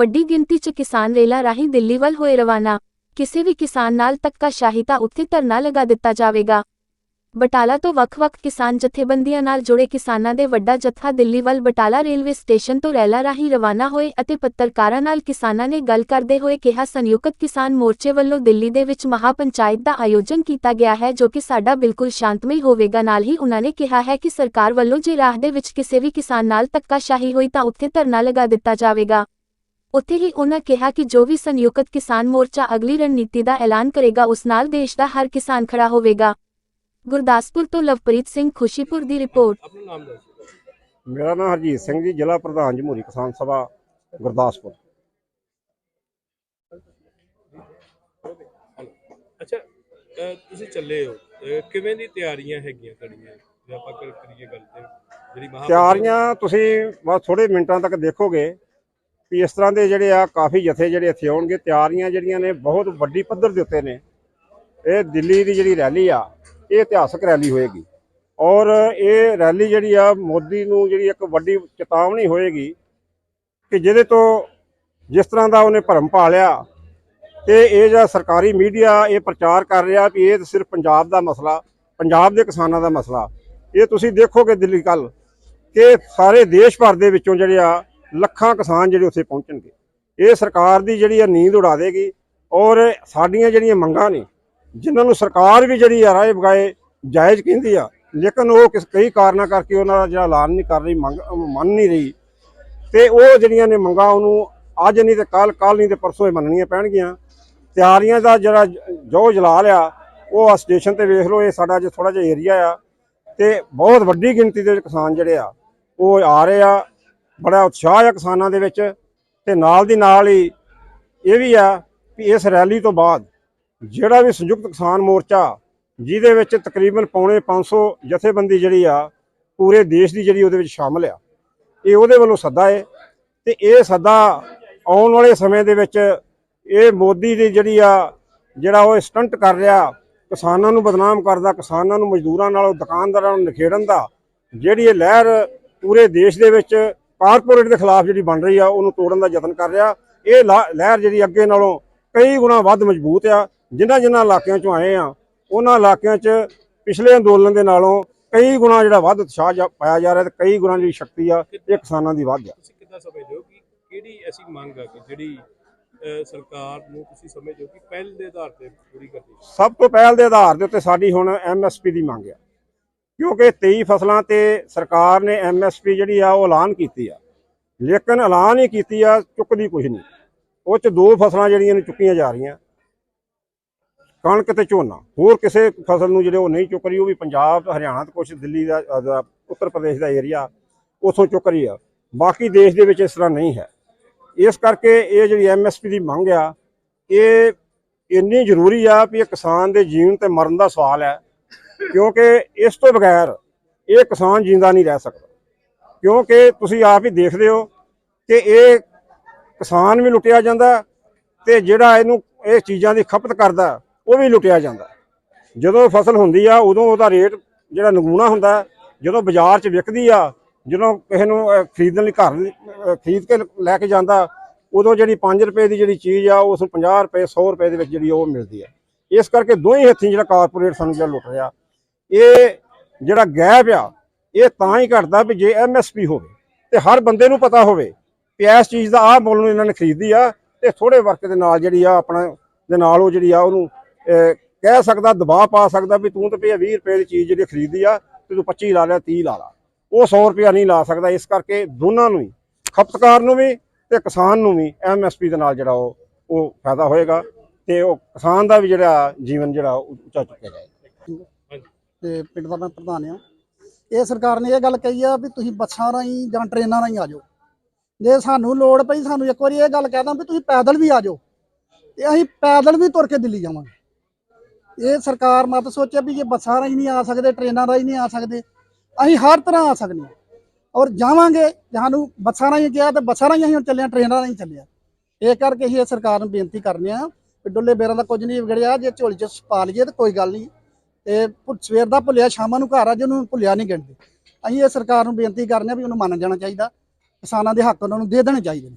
ਵੱਡੀ ਗਿਣਤੀ 'ਚ ਕਿਸਾਨ ਰੇਲਾਂ ਰਾਹੀਂ ਦਿੱਲੀ ਵੱਲ ਹੋਏ ਰਵਾਨਾ। ਕਿਸੇ ਵੀ ਕਿਸਾਨ ਨਾਲ ਧੱਕਾਸ਼ਾਹੀ ਤਾਂ ਉੱਥੇ ਧਰਨਾ ਲਗਾ ਦਿੱਤਾ ਜਾਵੇਗਾ। ਬਟਾਲਾ ਤੋਂ ਵੱਖ-ਵੱਖ ਕਿਸਾਨ ਜਥੇਬੰਦੀਆਂ ਨਾਲ ਜੁੜੇ ਕਿਸਾਨਾਂ ਦੇ ਵੱਡਾ ਜਥਾ ਦਿੱਲੀ ਵੱਲ ਬਟਾਲਾ ਰੇਲਵੇ ਸਟੇਸ਼ਨ ਤੋਂ ਰੈਲਾ ਰਾਹੀਂ ਰਵਾਨਾ ਹੋਏ ਅਤੇ ਪੱਤਰਕਾਰਾਂ ਨਾਲ ਕਿਸਾਨਾਂ ਨੇ ਗੱਲ ਕਰਦੇ ਹੋਏ ਕਿਹਾ, ਸੰਯੁਕਤ ਕਿਸਾਨ ਮੋਰਚੇ ਵੱਲੋਂ ਦਿੱਲੀ ਦੇ ਵਿੱਚ ਮਹਾਪੰਚਾਇਤ ਦਾ ਆਯੋਜਨ ਕੀਤਾ ਗਿਆ ਹੈ, ਜੋ ਕਿ ਸਾਡਾ ਬਿਲਕੁਲ ਸ਼ਾਂਤਮਈ ਹੋਵੇਗਾ। ਨਾਲ ਹੀ ਉਹਨਾਂ ਨੇ ਕਿਹਾ ਹੈ ਕਿ ਸਰਕਾਰ ਵੱਲੋਂ ਜੇ ਰਾਹ ਦੇ ਵਿੱਚ ਕਿਸੇ ਵੀ ਕਿਸਾਨ ਨਾਲ ਧੱਕਾਸ਼ਾਹੀ ਹੋਈ ਤਾਂ ਉੱਥੇ ਧਰਨਾ ਲਗਾ ਦਿੱਤਾ ਜਾਵੇਗਾ। ਉੱਥੇ ਹੀ ਉਹਨਾਂ ਕਿਹਾ ਕਿ ਜੋ ਵੀ ਸੰਯੁਕਤ ਕਿਸਾਨ ਮੋਰਚਾ ਅਗਲੀ ਰਣਨੀਤੀ ਦਾ ਐਲਾਨ ਕਰੇਗਾ ਉਸ ਨਾਲ ਦੇਸ਼ ਦਾ ਹਰ ਕਿਸਾਨ ਖੜਾ ਹੋਵੇਗਾ। ਗੁਰਦਾਸਪੁਰ ਤੋਂ ਲਵਪ੍ਰੀਤ ਸਿੰਘ ਖੁਸ਼ੀਪੁਰ ਦੀ ਰਿਪੋਰਟ। ਮੇਰਾ ਨਾਮ ਹਰਜੀਤ ਸਿੰਘ ਜੀ ਜ਼ਿਲ੍ਹਾ ਪ੍ਰਧਾਨ ਜਮਹੂਰੀ ਕਿਸਾਨ ਸਭਾ ਗੁਰਦਾਸਪੁਰ। ਅੱਛਾ ਅਹ ਤੁਸੀਂ ਚੱਲੇ ਹੋ ਅਹ ਕਿਵੇਂ ਦੀ ਤਿਆਰੀਆਂ ਹੈਗੀਆਂ ਤੁਹਾਡੀਆਂ? ਜੇ ਆਪਾਂ ਕਰ ਕਰੀਏ ਗੱਲ ਤੇ ਜਿਹੜੀ ਮਹਾ ਤਿਆਰੀਆਂ ਤੁਸੀਂ ਬਸ ਥੋੜੇ ਮਿੰਟਾਂ ਤੱਕ ਦੇਖੋਗੇ। ਵੀ ਇਸ ਤਰ੍ਹਾਂ ਦੇ ਜਿਹੜੇ ਆ ਕਾਫੀ ਜਥੇ ਜਿਹੜੇ ਇੱਥੇ ਆਉਣਗੇ, ਤਿਆਰੀਆਂ ਜਿਹੜੀਆਂ ਨੇ ਬਹੁਤ ਵੱਡੀ ਪੱਧਰ ਦੇ ਉੱਤੇ ਨੇ। ਇਹ ਦਿੱਲੀ ਦੀ ਜਿਹੜੀ ਰੈਲੀ ਆ, ਇਹ ਇਤਿਹਾਸਕ ਰੈਲੀ ਹੋਏਗੀ। ਔਰ ਇਹ ਰੈਲੀ ਜਿਹੜੀ ਆ, ਮੋਦੀ ਨੂੰ ਜਿਹੜੀ ਇੱਕ ਵੱਡੀ ਚੇਤਾਵਨੀ ਹੋਏਗੀ ਕਿ ਜਿਹਦੇ ਤੋਂ ਜਿਸ ਤਰ੍ਹਾਂ ਦਾ ਉਹਨੇ ਭਰਮ ਪਾਲਿਆ ਤੇ ਇਹ ਜਿਹੜਾ ਸਰਕਾਰੀ ਮੀਡੀਆ ਇਹ ਪ੍ਰਚਾਰ ਕਰ ਰਿਹਾ ਵੀ ਇਹ ਸਿਰਫ ਪੰਜਾਬ ਦਾ ਮਸਲਾ, ਪੰਜਾਬ ਦੇ ਕਿਸਾਨਾਂ ਦਾ ਮਸਲਾ। ਇਹ ਤੁਸੀਂ ਦੇਖੋਗੇ ਦਿੱਲੀ ਕੱਲ ਕਿ ਸਾਰੇ ਦੇਸ਼ ਭਰ ਦੇ ਵਿੱਚੋਂ ਜਿਹੜੇ ਆ ਲੱਖਾਂ ਕਿਸਾਨ ਜਿਹੜੇ ਉੱਥੇ ਪਹੁੰਚਣਗੇ। ਇਹ ਸਰਕਾਰ ਦੀ ਜਿਹੜੀ ਆ ਨੀਂਦ ਉਡਾ ਦੇਗੀ ਔਰ ਸਾਡੀਆਂ ਜਿਹੜੀਆਂ ਮੰਗਾਂ ਨੇ, ਜਿਨ੍ਹਾਂ ਨੂੰ ਸਰਕਾਰ ਵੀ ਜਿਹੜੀ ਆ ਰਾਏ ਬਗਾਏ ਜਾਇਜ਼ ਕਹਿੰਦੀ ਆ, ਲੇਕਿਨ ਉਹ ਕਿਸ ਕਈ ਕਾਰਨਾਂ ਕਰਕੇ ਉਹਨਾਂ ਦਾ ਜਿਹੜਾ ਐਲਾਨ ਨਹੀਂ ਕਰ ਰਹੀ, ਮੰਗ, ਮੰਨ ਨਹੀਂ ਰਹੀ। ਤੇ ਉਹ ਜਿਹੜੀਆਂ ਨੇ ਮੰਗਾਂ, ਉਹਨੂੰ ਅੱਜ ਨਹੀਂ ਤੇ ਕੱਲ ਕੱਲ ਨਹੀਂ ਤੇ ਪਰਸੋਂ ਹੀ ਮੰਨਣੀਆਂ ਪੈਣਗੀਆਂ। ਤਿਆਰੀਆਂ ਦਾ ਜਿਹੜਾ ਜੋ ਜਲਾ ਲਿਆ ਉਹ ਆ ਸਟੇਸ਼ਨ ਤੇ ਵੇਖ ਲਓ, ਇਹ ਸਾਡਾ ਜੇ ਥੋੜਾ ਜਿਹਾ ਏਰੀਆ ਆ। ਤੇ ਬਹੁਤ ਵੱਡੀ ਗਿਣਤੀ ਦੇ ਵਿੱਚ ਕਿਸਾਨ ਜਿਹੜੇ ਆ, ਉਹ ਆ ਰਹੇ ਆ। ਬੜਾ ਉਤਸ਼ਾਹ ਆ ਕਿਸਾਨਾਂ ਦੇ ਵਿੱਚ ਤੇ ਨਾਲ ਦੀ ਨਾਲ ਹੀ ਇਹ ਵੀ ਆ ਕਿ ਇਸ ਰੈਲੀ ਤੋਂ ਬਾਅਦ ਜਿਹੜਾ ਵੀ ਸੰਯੁਕਤ ਕਿਸਾਨ ਮੋਰਚਾ ਜਿਹਦੇ ਵਿੱਚ ਤਕਰੀਬਨ ਪੌਣੇ 500 ਜਥੇਬੰਦੀ ਜਿਹੜੀ ਆ, ਪੂਰੇ ਦੇਸ਼ ਦੀ ਜਿਹੜੀ ਉਹਦੇ ਵਿੱਚ ਸ਼ਾਮਲ ਆ, ਇਹ ਉਹਦੇ ਵੱਲੋਂ ਸੱਦਾ ਹੈ ਤੇ ਇਹ ਸੱਦਾ ਆਉਣ ਵਾਲੇ ਸਮੇਂ ਦੇ ਵਿੱਚ ਇਹ ਮੋਦੀ ਦੀ ਜਿਹੜੀ ਆ, ਜਿਹੜਾ ਉਹ ਸਟੰਟ ਕਰ ਰਿਹਾ ਕਿਸਾਨਾਂ ਨੂੰ ਬਦਨਾਮ ਕਰਦਾ, ਕਿਸਾਨਾਂ ਨੂੰ ਮਜ਼ਦੂਰਾਂ ਨਾਲੋਂ, ਦੁਕਾਨਦਾਰਾਂ ਨੂੰ ਨਿਖੇੜਨ ਦਾ, ਜਿਹੜੀ ਇਹ ਲਹਿਰ ਪੂਰੇ ਦੇਸ਼ ਦੇ ਵਿੱਚ ਕਾਰਪੋਰੇਟ ਦੇ ਖਿਲਾਫ ਜਿਹੜੀ ਬਣ ਰਹੀ ਆ ਉਹਨੂੰ ਤੋੜਨ ਦਾ ਯਤਨ ਕਰ ਰਿਹਾ। ਇਹ ਲਹਿਰ ਜਿਹੜੀ ਅੱਗੇ ਨਾਲੋਂ ਕਈ ਗੁਣਾ ਵੱਧ ਮਜ਼ਬੂਤ ਆ। ਜਿਨ੍ਹਾਂ ਜਿਨ੍ਹਾਂ ਇਲਾਕਿਆਂ ਚੋਂ ਆਏ ਆ ਉਹਨਾਂ ਇਲਾਕਿਆਂ 'ਚ ਪਿਛਲੇ ਅੰਦੋਲਨ ਦੇ ਨਾਲੋਂ ਕਈ ਗੁਣਾ ਜਿਹੜਾ ਵੱਧ ਉਤਸ਼ਾਹ ਪਾਇਆ ਜਾ ਰਿਹਾ ਤੇ ਕਈ ਗੁਣਾ ਜਿਹੜੀ ਸ਼ਕਤੀ ਆ ਇਹ ਕਿਸਾਨਾਂ ਦੀ ਵੱਧ ਆ। ਤੁਸੀਂ ਕਿੱਦਾਂ ਸਮਝਦੇ ਹੋ ਕਿ ਕਿਹੜੀ ਐਸੀ ਮੰਗ ਆ ਕਿ ਜਿਹੜੀ ਸਰਕਾਰ ਨੂੰ ਤੁਸੀਂ ਸਮਝਦੇ ਹੋ ਕਿ ਪਹਿਲ ਦੇ ਆਧਾਰ ਤੇ ਪੂਰੀ ਕਰਨੀ ਸਭ ਤੋਂ ਪਹਿਲ ਦੇ ਆਧਾਰ ਦੇ ਉੱਤੇ ਸਾਡੀ ਹੁਣ ਐਮਐਸਪੀ ਦੀ ਮੰਗ ਆ। ਕਿਉਂਕਿ 23 ਫਸਲਾਂ ਤੇ ਸਰਕਾਰ ਨੇ ਐਮਐਸਪੀ ਜਿਹੜੀ ਆ ਉਹ ਐਲਾਨ ਕੀਤੀ ਆ। ਲੇਕਿਨ ਐਲਾਨ ਹੀ ਕੀਤੀ ਆ, ਚੁੱਕਦੀ ਕੁਝ ਨਹੀਂ। ਉਹ ਚ ਦੋ ਫਸਲਾਂ ਜਿਹੜੀਆਂ ਨੇ ਚੁੱਕੀਆਂ ਜਾ ਰਹੀਆਂ। ਕਣਕ ਤੇ ਝੋਨਾ। ਹੋਰ ਕਿਸੇ ਫਸਲ ਨੂੰ ਜਿਹੜੇ ਉਹ ਨਹੀਂ ਚੁੱਕ ਰਹੀ, ਉਹ ਵੀ ਪੰਜਾਬ, ਹਰਿਆਣਾ ਤੇ ਕੁਝ ਦਿੱਲੀ ਦਾ ਉੱਤਰ ਪ੍ਰਦੇਸ਼ ਦਾ ਏਰੀਆ ਉਥੋਂ ਚੁੱਕ ਰਹੀ ਆ। ਬਾਕੀ ਦੇਸ਼ ਦੇ ਵਿੱਚ ਇਸ ਤਰ੍ਹਾਂ ਨਹੀਂ ਹੈ। ਇਸ ਕਰਕੇ ਇਹ ਜਿਹੜੀ ਐਮਐਸਪੀ ਦੀ ਮੰਗ ਆ, ਇਹ ਇੰਨੀ ਜ਼ਰੂਰੀ ਆ ਵੀ ਇਹ ਕਿਸਾਨ ਦੇ ਜੀਵਨ ਤੇ ਮਰਨ ਦਾ ਸਵਾਲ ਹੈ। ਕਿਉਂਕਿ ਇਸ ਤੋਂ ਬਗੈਰ ਇਹ ਕਿਸਾਨ ਜਿੰਦਾ ਨਹੀਂ ਰਹਿ ਸਕਦਾ। ਕਿਉਂਕਿ ਤੁਸੀਂ ਆਪ ਹੀ ਦੇਖਦੇ ਹੋ ਕਿ ਇਹ ਕਿਸਾਨ ਵੀ ਲੁੱਟਿਆ ਜਾਂਦਾ ਤੇ ਜਿਹੜਾ ਇਹਨੂੰ ਇਹ ਚੀਜ਼ਾਂ ਦੀ ਖਪਤ ਕਰਦਾ, ਉਹ ਵੀ ਲੁੱਟਿਆ ਜਾਂਦਾ। ਜਦੋਂ ਫਸਲ ਹੁੰਦੀ ਆ, ਉਦੋਂ ਉਹਦਾ ਰੇਟ ਜਿਹੜਾ ਨਗੂਣਾ ਹੁੰਦਾ, ਜਦੋਂ ਬਾਜ਼ਾਰ 'ਚ ਵਿਕਦੀ ਆ, ਜਦੋਂ ਕਿਸੇ ਨੂੰ ਖਰੀਦਣ ਲਈ ਘਰ ਖਰੀਦ ਕੇ ਲੈ ਕੇ ਜਾਂਦਾ, ਉਦੋਂ ਜਿਹੜੀ 5 ਰੁਪਏ ਦੀ ਜਿਹੜੀ ਚੀਜ਼ ਆ, ਉਸ ਨੂੰ 50 ਰੁਪਏ 100 ਰੁਪਏ ਦੇ ਵਿੱਚ ਜਿਹੜੀ ਉਹ ਮਿਲਦੀ ਆ। ਇਸ ਕਰਕੇ ਦੋਹੀਂ ਹੱਥੀਂ ਜਿਹੜਾ ਕਾਰਪੋਰੇਟ ਸਾਨੂੰ ਜਿਹੜਾ ਲੁੱਟ ਰਿਹਾ ਇਹ ਜਿਹੜਾ ਗੈਪ ਆ, ਇਹ ਤਾਂ ਹੀ ਘਟਦਾ ਵੀ ਜੇ ਐਮਐਸਪੀ ਹੋਵੇ ਤੇ ਹਰ ਬੰਦੇ ਨੂੰ ਪਤਾ ਹੋਵੇ ਕਿ ਇਸ ਚੀਜ਼ ਦਾ ਆਹ ਮੁੱਲ ਨੂੰ ਇਹਨਾਂ ਨੇ ਖਰੀਦੀ ਆ ਤੇ ਥੋੜੇ ਵਰਕ ਦੇ ਨਾਲ ਜਿਹੜੀ ਆ ਆਪਣਾ, ਦੇ ਨਾਲ ਉਹ ਜਿਹੜੀ ਆ ਉਹਨੂੰ ਕਹਿ ਸਕਦਾ, ਦਬਾਅ ਪਾ ਸਕਦਾ ਵੀ ਤੂੰ ਤਾਂ ਭਈ 20 ਰੁਪਏ ਦੀ ਚੀਜ਼ ਜਿਹੜੀ ਖਰੀਦੀ ਆ, ਤੇ ਤੂੰ 25 ਲਾ ਲਿਆ 30 ਲਾ ਲਾ। ਉਹ 100 ਰੁਪਇਆ ਨਹੀਂ ਲਾ ਸਕਦਾ, ਇਸ ਕਰਕੇ ਦੋਨਾਂ ਨੂੰ ਹੀ, ਖਪਤਕਾਰ ਨੂੰ ਵੀ ਤੇ ਕਿਸਾਨ ਨੂੰ ਵੀ ਐਮਐਸਪੀ ਦੇ ਨਾਲ ਜਿਹੜਾ ਉਹ ਉਹ ਫਾਇਦਾ ਹੋਏਗਾ ਤੇ ਉਹ ਕਿਸਾਨ ਦਾ ਵੀ ਜਿਹੜਾ ਜੀਵਨ ਜਿਹੜਾ ਉਹ ਉੱਚਾ ਚੁੱਕਿਆ ਜਾਏਗਾ। ਤੇ ਪਿੰਡ ਦਾ ਮੈਂ ਪ੍ਰਧਾਨ ਆ ਇਹ ਸਰਕਾਰ ਨੇ ਇਹ ਗੱਲ ਕਹੀ ਆ ਵੀ ਤੁਸੀਂ ਬੱਸਾਂ ਰਾਹੀਂ ਜਾਂ ਟ੍ਰੇਨਾਂ ਰਾਹੀਂ ਆ ਜਾਓ। ਜੇ ਸਾਨੂੰ ਲੋੜ ਪਈ ਸਾਨੂੰ ਇੱਕ ਵਾਰੀ ਇਹ ਗੱਲ ਕਹਿ ਦਾਂ ਵੀ ਤੁਸੀਂ ਪੈਦਲ ਵੀ ਆ ਜਾਓ। ਤੇ ਅਸੀਂ ਪੈਦਲ ਵੀ ਤੁਰ ਕੇ ਦਿੱਲੀ ਜਾਵਾਂਗੇ। ਇਹ ਸਰਕਾਰ ਮਤ ਸੋਚਿਆ ਵੀ ਜੇ ਬੱਸਾਂ ਰਾਹੀਂ ਨਹੀਂ ਆ ਸਕਦੇ, ਟ੍ਰੇਨਾਂ ਰਾਹੀਂ ਨਹੀਂ ਆ ਸਕਦੇ, ਅਸੀਂ ਹਰ ਤਰ੍ਹਾਂ ਆ ਸਕਦੇ ਹਾਂ। ਔਰ ਜਾਵਾਂਗੇ, ਸਾਨੂੰ ਬੱਸਾਂ ਰਾਹੀਂ ਗਿਆ ਤੇ ਬੱਸਾਂ ਰਾਹੀਂ ਅਸੀਂ ਹੁਣ ਚੱਲੇ ਹਾਂ, ਟ੍ਰੇਨਾਂ ਰਾਹੀਂ ਚੱਲਿਆ ਹਾਂ। ਇਹ ਕਰਕੇ ਅਸੀਂ ਇਹ ਸਰਕਾਰ ਨੂੰ ਬੇਨਤੀ ਕਰਨੇ ਆ ਵੀ ਡੁੱਲੇ ਬੇਰਾਂ ਦਾ ਕੁਝ ਨਹੀਂ ਵਿਗੜਿਆ, ਜੇ ਝੋਲੀ ਚ ਪਾ ਲਈਏ ਤਾਂ ਕੋਈ ਗੱਲ ਨਹੀਂ। ਤੇ ਭੁ- ਸਵੇਰ ਦਾ ਭੁੱਲਿਆ ਸ਼ਾਮਾਂ ਨੂੰ ਘਰ ਆ ਜਿਹਨੂੰ ਭੁੱਲਿਆ ਨਹੀਂ ਗਿਣਦੇ। ਅਸੀਂ ਇਹ ਸਰਕਾਰ ਨੂੰ ਬੇਨਤੀ ਕਰਨੇ ਆ ਵੀ ਉਹਨੂੰ ਮੰਨ ਜਾਣਾ ਚਾਹੀਦਾ। ਕਿਸਾਨਾਂ ਦੇ ਹੱਕ ਉਹਨਾਂ ਨੂੰ ਦੇ ਦੇਣੇ ਚਾਹੀਦੇ ਨੇ।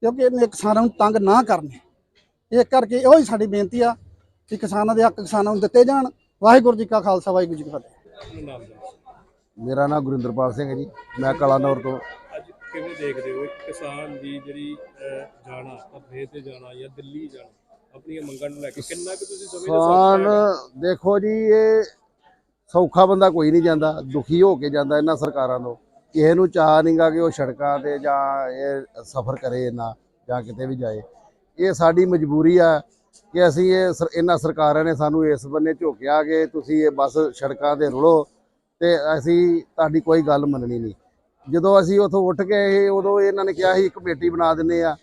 ਕਿਉਂਕਿ ਇਹਨੇ ਕਿਸਾਨਾਂ ਨੂੰ ਤੰਗ ਨਾ ਕਰਨ। ਇਹ ਕਰਕੇ ਇਹੋ ਹੀ ਸਾਡੀ ਬੇਨਤੀ ਆ ਕਿ ਕਿਸਾਨਾਂ ਦੇ ਹੱਕ ਕਿਸਾਨਾਂ ਨੂੰ ਦਿੱਤੇ ਜਾਣ। ਵਾਹਿਗੁਰੂ ਜੀ ਕਾ ਖਾਲਸਾ ਵਾਹਿਗੁਰੂ ਜੀ ਕੀ ਫਤਿਹ। ਮੇਰਾ ਨਾਮ ਗੁਰਿੰਦਰਪਾਲ ਸਿੰਘ ਹੈ ਜੀ। ਮੈਂ ਕਲਾਨੌਰ ਤੋਂ। ਅੱਜ ਕਿਵੇਂ ਦੇਖਦੇ ਹੋ ਇੱਕ ਕਿਸਾਨ ਦੀ ਜਿਹੜੀ ਜਾਣਾ ਤੇ ਜਾਣਾ ਜਾਂ ਦਿੱਲੀ ਜਾਣਾ? ਆਪਣੀਆਂ ਮੰਗਾਂ ਨੂੰ ਲੈ ਕੇ ਕਿੰਨਾ ਕੁ ਤੁਸੀਂ ਸਮਝਦੇ ਕਿਸਾਨ ਦੇਖੋ ਜੀ ਇਹ ਸੌਖਾ ਬੰਦਾ ਕੋਈ ਨਹੀਂ ਜਾਂਦਾ ਦੁਖੀ ਹੋ ਕੇ ਜਾਂਦਾ ਇਹਨਾਂ ਸਰਕਾਰਾਂ ਤੋਂ। ਕਿਸੇ ਨੂੰ ਚਾਹ ਨਹੀਂਗਾ ਕਿ ਉਹ ਸੜਕਾਂ ਤੇ ਜਾਂ ਇਹ ਸਫ਼ਰ ਕਰੇ ਨਾ ਜਾਂ ਕਿਤੇ ਵੀ ਜਾਏ। ਇਹ ਸਾਡੀ ਮਜਬੂਰੀ ਆ ਕਿ ਅਸੀਂ ਇਹ ਇਹਨਾਂ ਸਰਕਾਰਾਂ ਨੇ ਸਾਨੂੰ ਇਸ ਬੰਨੇ ਝੋਕਿਆ ਕਿ ਤੁਸੀਂ ਇਹ ਬਸ ਸੜਕਾਂ ਤੇ ਰੁਲੋ ਤੇ ਅਸੀਂ ਤੁਹਾਡੀ ਕੋਈ ਗੱਲ ਮੰਨਣੀ ਨਹੀਂ। ਜਦੋਂ ਅਸੀਂ ਉੱਥੋਂ ਉੱਠ ਕੇ ਉਦੋਂ ਇਹਨਾਂ ਨੇ ਕਿਹਾ ਸੀ ਕਮੇਟੀ ਬਣਾ ਦਿੰਨੇ ਆ।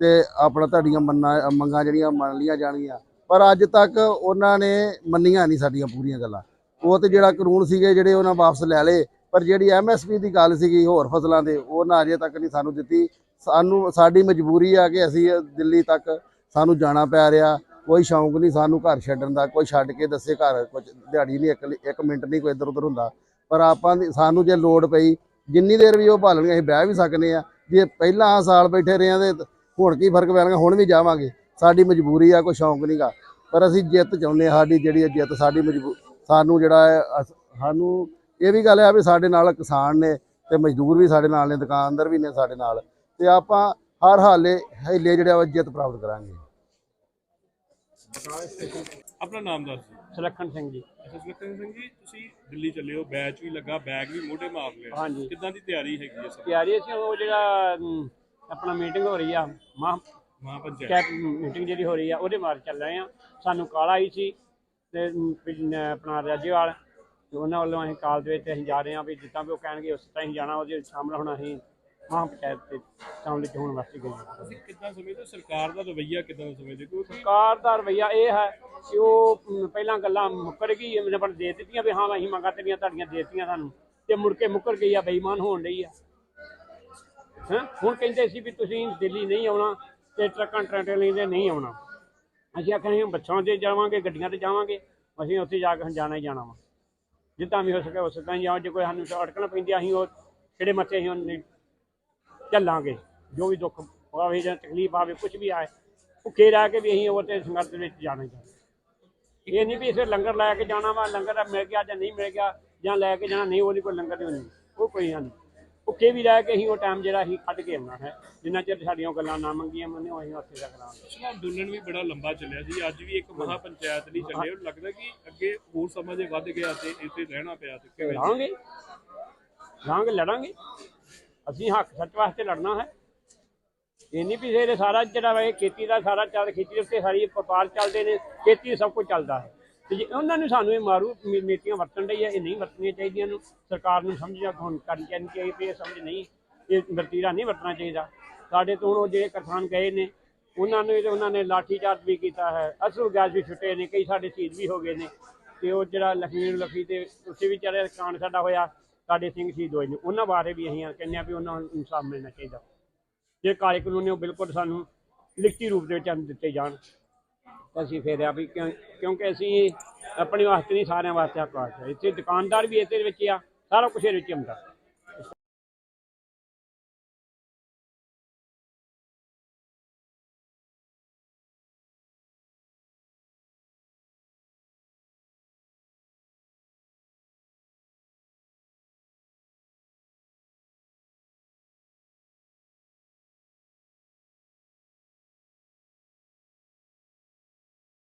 ਤੇ ਆਪਣਾ ਤੁਹਾਡੀਆਂ ਮੰਨਾਂ, ਮੰਗਾਂ ਜਿਹੜੀਆਂ ਮੰਨ ਲੀਆਂ ਜਾਣਗੀਆਂ। ਪਰ ਅੱਜ ਤੱਕ ਉਹਨਾਂ ਨੇ ਮੰਨੀਆਂ ਨਹੀਂ ਸਾਡੀਆਂ ਪੂਰੀਆਂ ਗੱਲਾਂ। ਉਹ ਤੇ ਜਿਹੜਾ ਕਾਨੂੰਨ ਸੀਗੇ ਜਿਹੜੇ ਉਹਨਾਂ ਵਾਪਸ ਲੈ ਲਏ, ਪਰ ਜਿਹੜੀ ਐਮਐਸਪੀ ਦੀ ਗੱਲ ਸੀਗੀ ਹੋਰ ਫਸਲਾਂ ਦੇ, ਉਹ ਨਾ ਅਜੇ ਤੱਕ ਨਹੀਂ ਸਾਨੂੰ ਦਿੱਤੀ। ਸਾਨੂੰ, ਸਾਡੀ ਮਜਬੂਰੀ ਆ ਕਿ ਅਸੀਂ ਦਿੱਲੀ ਤੱਕ ਸਾਨੂੰ ਜਾਣਾ ਪੈ ਰਿਹਾ। ਕੋਈ ਸ਼ੌਂਕ ਨਹੀਂ ਸਾਨੂੰ ਘਰ ਛੱਡਣ ਦਾ, ਕੋਈ ਛੱਡ ਕੇ ਦੱਸੇ ਘਰ ਕੁਝ ਦਿਹਾੜੀ ਨਹੀਂ, ਇੱਕ ਇੱਕ ਮਿੰਟ ਨਹੀਂ ਕੋਈ ਇੱਧਰ ਉੱਧਰ ਹੁੰਦਾ। ਪਰ ਆਪਾਂ ਸਾਨੂੰ ਜੇ ਲੋੜ ਪਈ, ਜਿੰਨੀ ਦੇਰ ਵੀ ਉਹ ਭਾਲਣਗੇ, ਅਸੀਂ ਬਹਿ ਵੀ ਸਕਨੇ ਆ। ਜੇ ਪਹਿਲਾਂ ਸਾਲ ਬੈਠੇ ਰਹੇ ਆ ਤੇ ਹੁਣ ਕੀ ਫ਼ਰਕ ਪੈਣਗਾ? ਹੁਣ ਵੀ ਜਾਵਾਂਗੇ। ਸਾਡੀ ਮਜਬੂਰੀ ਆ ਕੋਈ ਸ਼ੌਂਕ ਨਹੀਂਗਾ ਪਰ ਅਸੀਂ ਜਿੱਤ ਚਾਹੁੰਦੇ ਸਾਡੀ ਜਿਹੜੀ ਜਿੱਤ ਸਾਡੀ ਮਜਬੂ ਸਾਨੂੰ ਜਿਹੜਾ ਹੈ ਅਸ- ਸਾਨੂੰ ਇਹ ਵੀ ਗੱਲ ਹੈ ਵੀ ਸਾਡੇ ਨਾਲ ਕਿਸਾਨ ਨੇ ਤੇ ਮਜ਼ਦੂਰ ਵੀ ਸਾਡੇ ਨਾਲ ਨੇ ਦੁਕਾਨਦਾਰ ਵੀ ਨੇ ਸਾਡੇ ਨਾਲ। ਤੇ ਆਪਾਂ ਹਰ ਹਾਲੇ ਹੀਲੇ ਜਿਹੜੇ ਆ ਜਿੱਤ ਪ੍ਰਾਪਤ ਕਰਾਂਗੇ। ਆਪਣਾ ਨਾਮ ਦੱਸ ਸੁਲੱਖਣ ਸਿੰਘ ਜੀ। ਸੁਲੱਖਣ ਸਿੰਘ ਜੀ ਤੁਸੀਂ ਦਿੱਲੀ ਚੱਲੇ ਹੋ ਬੈਚ ਵੀ ਲੱਗਾ ਬੈਗ ਵੀ ਮੋਢੇ ਮਾਰ ਲਿਆ। ਕਿੱਦਾਂ ਦੀ ਤਿਆਰੀ ਹੈਗੀ ਹੈ ਤਿਆਰੀ ਸੀ ਉਹ ਜਿਹੜਾ ਆਪਣਾ ਮੀਟਿੰਗ ਹੋ ਰਹੀ ਆ ਮਹਾ ਮਹਾ ਪੰਚਾਇਤ ਕੈਟ ਮੀਟਿੰਗ ਜਿਹੜੀ ਹੋ ਰਹੀ ਆ ਉਹਦੇ ਮਾਰ ਚੱਲ ਰਹੇ ਆ ਸਾਨੂੰ ਕਾਲ ਆਈ ਸੀ ਤੇ ਆਪਣਾ ਰਾਜੇਵਾਲ ਤੇ ਉਹਨਾਂ ਵੱਲੋਂ ਅਸੀਂ ਕਾਲ ਦੇ ਵਿੱਚ ਅਸੀਂ ਜਾ ਰਹੇ ਆ ਵੀ ਜਿੱਦਾਂ ਵੀ ਉਹ ਕਹਿਣਗੇ ਉਸ ਤਰ੍ਹਾਂ ਹੀ ਜਾਣਾ ਉਹਦੇ ਸ਼ਾਮਲ ਹੋਣਾ ਅਸੀਂ ਮਹਾ ਪੰਚਾਇਤ ਤੇ ਸ਼ਾਮਲ ਚ ਹੋਣ ਵਾਸਤੇ ਗਏ ਹਾਂ। ਤੁਸੀਂ ਕਿੱਦਾਂ ਸਮਝਦੇ ਹੋ? ਸਰਕਾਰ ਦਾ ਰਵੱਈਆ ਕਿੱਦਾਂ ਦਾ ਸਮਝਦੇ ਹੋ? ਕਿਉਂਕਿ ਸਰਕਾਰ ਦਾ ਰਵਈਆ ਇਹ ਹੈ ਕਿ ਉਹ ਪਹਿਲਾਂ ਗੱਲਾਂ ਮੁੱਕਰ ਗਈ ਮੈਨੂੰ ਬਣ ਦੇ ਦਿੱਤੀਆਂ ਵੀ ਹਾਂ ਅਸੀਂ ਮੰਗਾਂ ਤੇਰੀਆਂ ਤੁਹਾਡੀਆਂ ਦੇ ਦਿੱਤੀਆਂ ਸਾਨੂੰ ਤੇ ਮੁੜ ਕੇ ਮੁੱਕਰ ਗਈ ਆ ਬੇਈਮਾਨ ਹੋਣ ਲਈ ਆ ਹੈਂ? ਹੁਣ ਕਹਿੰਦੇ ਸੀ ਵੀ ਤੁਸੀਂ ਦਿੱਲੀ ਨਹੀਂ ਆਉਣਾ ਤੇ ਟਰੱਕਾਂ ਟਰੈਕਟਰ ਲੈਂਦੇ ਨਹੀਂ ਆਉਣਾ। ਅਸੀਂ ਆਖਿਆ ਅਸੀਂ ਬੱਸਾਂ ਤੇ ਜਾਵਾਂਗੇ, ਗੱਡੀਆਂ ਤੇ ਜਾਵਾਂਗੇ, ਅਸੀਂ ਉੱਥੇ ਜਾ ਕੇ ਜਾਣਾ ਹੀ ਜਾਣਾ ਵਾ। ਜਿੱਦਾਂ ਵੀ ਹੋ ਸਕੇ ਉਸ ਤਰ੍ਹਾਂ ਹੀ ਜਾਓ ਜੇ ਕੋਈ ਸਾਨੂੰ ਅਟਕਣ ਪੈਂਦੀ, ਅਸੀਂ ਉਹ ਕਿਹੜੇ ਮੱਥੇ ਅਸੀਂ ਉਹਨੇ ਚੱਲਾਂਗੇ। ਜੋ ਵੀ ਦੁੱਖ ਆਵੇ ਜਾਂ ਤਕਲੀਫ ਆਵੇ ਕੁਝ ਵੀ ਆਏ ਭੁੱਖੇ ਰਹਿ ਕੇ ਵੀ ਅਸੀਂ ਉਹ ਤੇ ਸੰਘਰਸ਼ ਦੇ ਵਿੱਚ ਜਾਣਾ ਹੀ ਜਾਣਾ। ਇਹ ਨਹੀਂ ਵੀ ਇਸੇ ਲੰਗਰ ਲੈ ਕੇ ਜਾਣਾ ਵਾ, ਲੰਗਰ ਮਿਲ ਗਿਆ ਜਾਂ ਨਹੀਂ ਮਿਲ ਗਿਆ, ਜਾਂ ਲੈ ਕੇ ਜਾਣਾ, ਨਹੀਂ, ਉਹਦੀ ਕੋਈ ਲੰਗਰ ਨਹੀਂ। ਹੋਣੀ ਉਹ ਕੋਈ ਨਹੀਂ। ਭੁੱਖੇ ਵੀ ਰਹਿ ਕੇ ਅਸੀਂ ਉਹ ਟਾਈਮ ਜਿਹੜਾ ਅਸੀਂ ਕੱਢ ਕੇ ਆਉਣਾ ਹੈ। ਜਿੰਨਾ ਚਿਰ ਸਾਡੀਆਂ ਉਹ ਗੱਲਾਂ ਨਾ ਮੰਗੀਆਂ ਮੰਨੇ ਅਸੀਂ ਉੱਥੇ ਤੱਕ ਰਹਾਂਗੇ ਪਿਛਲਾ ਅੰਦੋਲਨ ਵੀ ਬੜਾ ਲੰਬਾ ਚੱਲਿਆ ਸੀ ਅੱਜ ਵੀ ਇੱਕ ਮਹਾ ਪੰਚਾਇਤ ਲਈ ਚੱਲੇ। ਹੋ ਲੱਗਦਾ ਕਿ ਅੱਗੇ ਹੋਰ ਸਮਾਂ ਜੇ ਵੱਧ ਗਿਆ ਤੇ ਇੱਥੇ ਰਹਿਣਾ ਪਿਆ ਤੇ ਕਿਵੇਂ? ਲੜਾਂਗੇ। ਲੜਾਂਗੇ ਲੜਾਂਗੇ। ਅਸੀਂ ਹੱਕ ਸੱਚ ਵਾਸਤੇ ਲੜਨਾ ਹੈ। ਇਹ ਨਹੀਂ ਵੀ ਸਾਰਾ ਜਿਹੜਾ ਵਾ ਇਹ ਖੇਤੀ ਦਾ ਸਾਰਾ ਚੱਲ ਖੇਤੀ ਦੇ ਉੱਤੇ ਸਾਰੀ ਵਪਾਰ ਚੱਲਦੇ ਨੇ। ਖੇਤੀ ਦਾ ਸਭ ਕੁਝ ਚੱਲਦਾ ਹੈ। ਤੇ ਜੇ ਉਹਨਾਂ ਨੂੰ ਸਾਨੂੰ ਇਹ ਮਾਰੂ ਨੀ- ਨੀਤੀਆਂ ਵਰਤਣ ਲਈ ਇਹ ਨਹੀਂ ਵਰਤਣੀਆਂ ਚਾਹੀਦੀਆਂ ਨੂੰ, ਸਰਕਾਰ ਨੂੰ ਸਮਝਣਾ ਹੁਣ ਕਰਨੀ ਚਾਹੀਦੀ ਕਿ ਇਹ- ਸਮਝ ਨਹੀਂ, ਇਹ ਵਰਤੀਰਾ ਨਹੀਂ ਵਰਤਣਾ ਚਾਹੀਦਾ। ਸਾਡੇ ਤੋਂ ਹੁਣ ਉਹ ਜਿਹੜੇ ਕਿਸਾਨ ਗਏ ਨੇ, ਉਹਨਾਂ ਨੂੰ ਤੇ ਉਹਨਾਂ ਨੇ ਲਾਠੀ ਚਾਰਜ ਵੀ ਕੀਤਾ ਹੈ ਅਸਲ ਗੈਸ ਵੀ ਛੁੱਟੇ ਨੇ, ਕਈ ਸਾਡੇ ਸ਼ਹੀਦ ਵੀ ਹੋ ਗਏ ਨੇ, ਤੇ ਉਹ ਜਿਹੜਾ ਲਖਮੀ ਨੂੰ ਲਖੀ ਤੇ ਉੱਥੇ ਵੀ ਕਾਂਡ ਸਾਡਾ ਹੋਇਆ, ਸਾਡੇ ਸਿੰਘ ਸ਼ਹੀਦ ਹੋਏ ਨੇ, ਉਹਨਾਂ ਬਾਰੇ ਵੀ ਅਸੀਂ ਕਹਿੰਦੇ ਆ ਵੀ ਉਹਨਾਂ ਨੂੰ ਇਨਸਾਫ ਮਿਲਣਾ ਚਾਹੀਦਾ। ਜੇ ਕਾਲੇ ਕਾਨੂੰਨ ਨੇ ਉਹ ਬਿਲਕੁਲ ਸਾਨੂੰ ਲਿਖਤੀ ਰੂਪ ਦੇ ਵਿੱਚ ਦਿੱਤੇ ਜਾਣ। ਅਸੀਂ ਫੇਰ ਆ ਵੀ ਕਿਉਂ- ਕਿਉਂਕਿ ਅਸੀਂ ਆਪਣੇ ਵਾਸਤੇ ਨਹੀਂ ਸਾਰਿਆਂ ਵਾਸਤੇ ਹੱਕ ਵਾਸਤੇ ਇੱਥੇ ਦੁਕਾਨਦਾਰ ਵੀ ਇਹਦੇ ਵਿੱਚ ਆ, ਸਾਰਾ ਕੁਝ ਇਹਦੇ ਵਿੱਚ ਹੀ ਹੁੰਦਾ।